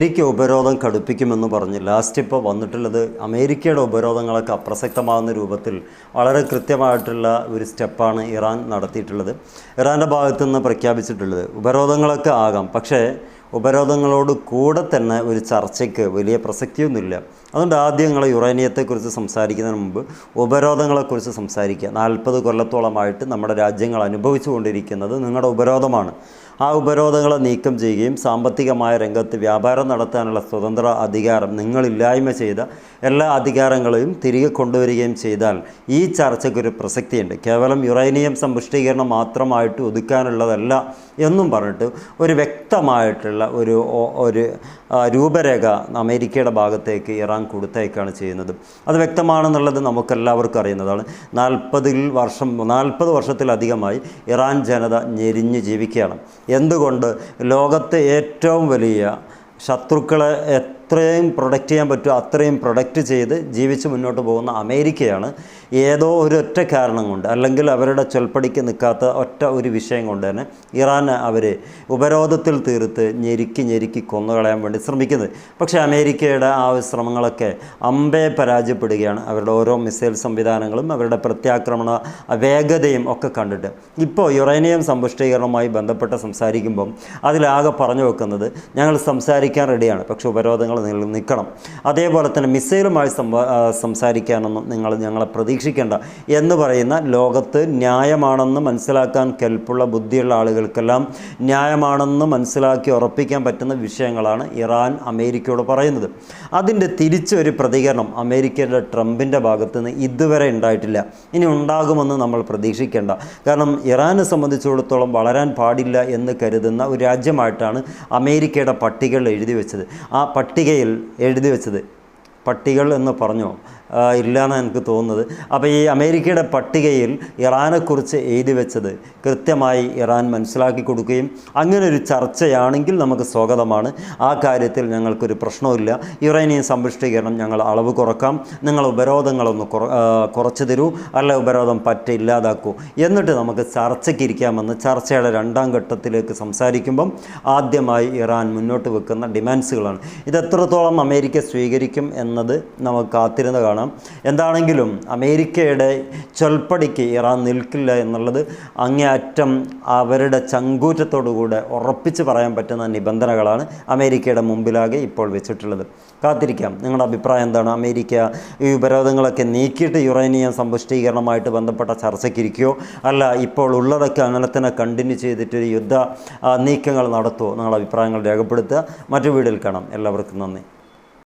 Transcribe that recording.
America ഉപരോധം കടുപ്പിക്കുമെന്ന് പറഞ്ഞ് last ഇപ്പോൾ വന്നിട്ടുള്ളത് അമേരിക്കയുടെ ഉപരോധങ്ങളൊക്കെ അപ്രസക്തമാകുന്ന രൂപത്തിൽ വളരെ കൃത്യമായിട്ടുള്ള ഒരു സ്റ്റെപ്പാണ് ഇറാൻ നടത്തിയിട്ടുള്ളത്. ഇറാന്റെ ഭാഗത്തു നിന്ന് പ്രഖ്യാപിച്ചിട്ടുള്ളത് ഉപരോധങ്ങളൊക്കെ ആകാം. പക്ഷേ ഉപരോധങ്ങളോട് കൂടെ തന്നെ ഒരു ചർച്ചയ്ക്ക് വലിയ പ്രസക്തിയൊന്നുമില്ല. അതുകൊണ്ട് ആദ്യം നിങ്ങൾ യുറേനിയത്തെക്കുറിച്ച് സംസാരിക്കുന്നതിന് മുമ്പ് ഉപരോധങ്ങളെക്കുറിച്ച് സംസാരിക്കുക. നാൽപ്പത് കൊല്ലത്തോളമായിട്ട് നമ്മുടെ രാജ്യങ്ങൾ അനുഭവിച്ചു കൊണ്ടിരിക്കുന്നത് നിങ്ങളുടെ ഉപരോധമാണ്. ആ ഉപരോധങ്ങളെ നീക്കം ചെയ്യുകയും സാമ്പത്തികമായ രംഗത്ത് വ്യാപാരം നടത്താനുള്ള സ്വതന്ത്ര അധികാരം നിങ്ങളില്ലായ്മ ചെയ്ത എല്ലാ അധികാരങ്ങളെയും തിരികെ കൊണ്ടുവരികയും ചെയ്താൽ ഈ ചർച്ചയ്ക്കൊരു പ്രസക്തിയുണ്ട്. കേവലം യുറേനിയം സമ്പുഷ്ടീകരണം മാത്രമായിട്ട് ഒതുക്കാനുള്ളതല്ല എന്നും പറഞ്ഞിട്ട് ഒരു വ്യക്തമായിട്ടുള്ള ഒരു ഒരു രൂപരേഖ അമേരിക്കയുടെ ഭാഗത്തേക്ക് ഇറാൻ കൊടുത്തേക്കാണ് ചെയ്യുന്നത്. അത് വ്യക്തമാണെന്നുള്ളത് നമുക്കെല്ലാവർക്കും അറിയുന്നതാണ്. നാൽപ്പതിൽ വർഷം നാൽപ്പത് വർഷത്തിലധികമായി ഇറാൻ ജനത ഞെരിഞ്ഞ് ജീവിക്കുകയാണ്. എന്തുകൊണ്ട് ലോകത്തെ ഏറ്റവും വലിയ ശത്രുക്കളെ എത്രയും പ്രൊഡക്റ്റ് ചെയ്യാൻ പറ്റുമോ അത്രയും പ്രൊഡക്റ്റ് ചെയ്ത് ജീവിച്ച് മുന്നോട്ട് പോകുന്ന അമേരിക്കയാണ് ഏതോ ഒരു ഒറ്റ കാരണം കൊണ്ട് അല്ലെങ്കിൽ അവരുടെ ചൊൽപ്പടിക്ക് നിൽക്കാത്ത ഒറ്റ ഒരു വിഷയം കൊണ്ട് തന്നെ ഇറാൻ അവർ ഉപരോധത്തിൽ തീർത്ത് ഞെരുക്കി ഞെരുക്കി കൊന്നുകളയാൻ വേണ്ടി ശ്രമിക്കുന്നത്. പക്ഷേ അമേരിക്കയുടെ ആ ശ്രമങ്ങളൊക്കെ അമ്പേ പരാജയപ്പെടുകയാണ്. അവരുടെ ഓരോ മിസൈൽ സംവിധാനങ്ങളും അവരുടെ പ്രത്യാക്രമണ വേഗതയും ഒക്കെ കണ്ടിട്ട്. ഇപ്പോൾ യുറേനിയം സമ്പുഷ്ടീകരണവുമായി ബന്ധപ്പെട്ട് സംസാരിക്കുമ്പം അതിലാകെ പറഞ്ഞു വെക്കുന്നത് ഞങ്ങൾ സംസാരിക്കാൻ റെഡിയാണ് പക്ഷേ ഉപരോധങ്ങൾ നിങ്ങൾ നിൽക്കണം അതേപോലെ തന്നെ മിസൈലുമായി സംസാരിക്കാനൊന്നും നിങ്ങൾ ഞങ്ങളെ പ്രതീക്ഷിക്കേണ്ട എന്ന് പറയുന്ന ലോകത്ത് ന്യായമാണെന്ന് മനസ്സിലാക്കാൻ കെൽപ്പുള്ള ബുദ്ധിയുള്ള ആളുകൾക്കെല്ലാം ന്യായമാണെന്ന് മനസ്സിലാക്കി ഉറപ്പിക്കാൻ പറ്റുന്ന വിഷയങ്ങളാണ് ഇറാൻ അമേരിക്കയോട് പറയുന്നത്. അതിന്റെ തിരിച്ചൊരു പ്രതികരണം അമേരിക്കയുടെ ട്രംപിന്റെ ഭാഗത്ത് നിന്ന് ഇതുവരെ ഉണ്ടായിട്ടില്ല. ഇനി ഉണ്ടാകുമെന്ന് നമ്മൾ പ്രതീക്ഷിക്കേണ്ട. കാരണം ഇറാനെ സംബന്ധിച്ചിടത്തോളം വളരാൻ പാടില്ല എന്ന് കരുതുന്ന ഒരു രാജ്യമായിട്ടാണ് അമേരിക്കയുടെ പട്ടികകൾ എഴുതി വെച്ചത്. ആ പട്ടികയിൽ എഴുതി വെച്ചത്. പട്ടികൾ എന്ന് പറഞ്ഞു? ഇല്ലയെന്ന് എനിക്ക് തോന്നുന്നത്. അപ്പോൾ ഈ അമേരിക്കയുടെ പട്ടികയിൽ ഇറാനെക്കുറിച്ച് എഴുതി വെച്ചത് കൃത്യമായി ഇറാൻ മനസ്സിലാക്കി കൊടുക്കുകയും അങ്ങനെ ഒരു ചർച്ചയാണെങ്കിൽ നമുക്ക് സ്വാഗതമാണ്. ആ കാര്യത്തിൽ ഞങ്ങൾക്കൊരു പ്രശ്നവുമില്ല. യുറേനിയം സമ്പുഷ്ടീകരണം ഞങ്ങൾ അളവ് കുറക്കാം. നിങ്ങൾ ഉപരോധങ്ങളൊന്ന് കുറ കുറച്ച് തരൂ. അല്ല ഉപരോധം പറ്റ ഇല്ലാതാക്കൂ എന്നിട്ട് നമുക്ക് ചർച്ചയ്ക്ക് ഇരിക്കാമെന്ന് ചർച്ചയുടെ രണ്ടാം ഘട്ടത്തിലേക്ക് സംസാരിക്കുമ്പം ആദ്യമായി ഇറാൻ മുന്നോട്ട് വെക്കുന്ന ഡിമാൻഡ്സുകളാണ്. ഇത് എത്രത്തോളം അമേരിക്ക സ്വീകരിക്കും എന്നത് നമുക്ക് കാത്തിരുന്ന് കാണാം. എന്താണെങ്കിലും അമേരിക്കയുടെ ചൊൽപ്പടിക്ക് ഇറാൻ നിൽക്കില്ല എന്നുള്ളത് അങ്ങേയറ്റം അവരുടെ ചങ്കൂറ്റത്തോടുകൂടെ ഉറപ്പിച്ച് പറയാൻ പറ്റുന്ന നിബന്ധനകളാണ് അമേരിക്കയുടെ മുമ്പിലാകെ ഇപ്പോൾ വെച്ചിട്ടുള്ളത്. കാത്തിരിക്കാം. നിങ്ങളുടെ അഭിപ്രായം എന്താണ്? അമേരിക്ക ഈ ഉപരോധങ്ങളൊക്കെ നീക്കിയിട്ട് യുറേനിയം സമ്പുഷ്ടീകരണമായിട്ട് ബന്ധപ്പെട്ട ചർച്ചയ്ക്കിരിക്കുകയോ? അല്ല ഇപ്പോൾ ഉള്ളതൊക്കെ അങ്ങനെ തന്നെ കണ്ടിന്യൂ ചെയ്തിട്ട് യുദ്ധ നീക്കങ്ങൾ നടത്തുമോ നിങ്ങളുടെ അഭിപ്രായങ്ങൾ രേഖപ്പെടുത്തുക. മറ്റു വീഡിയോയിൽ കാണാം. എല്ലാവർക്കും നന്ദി.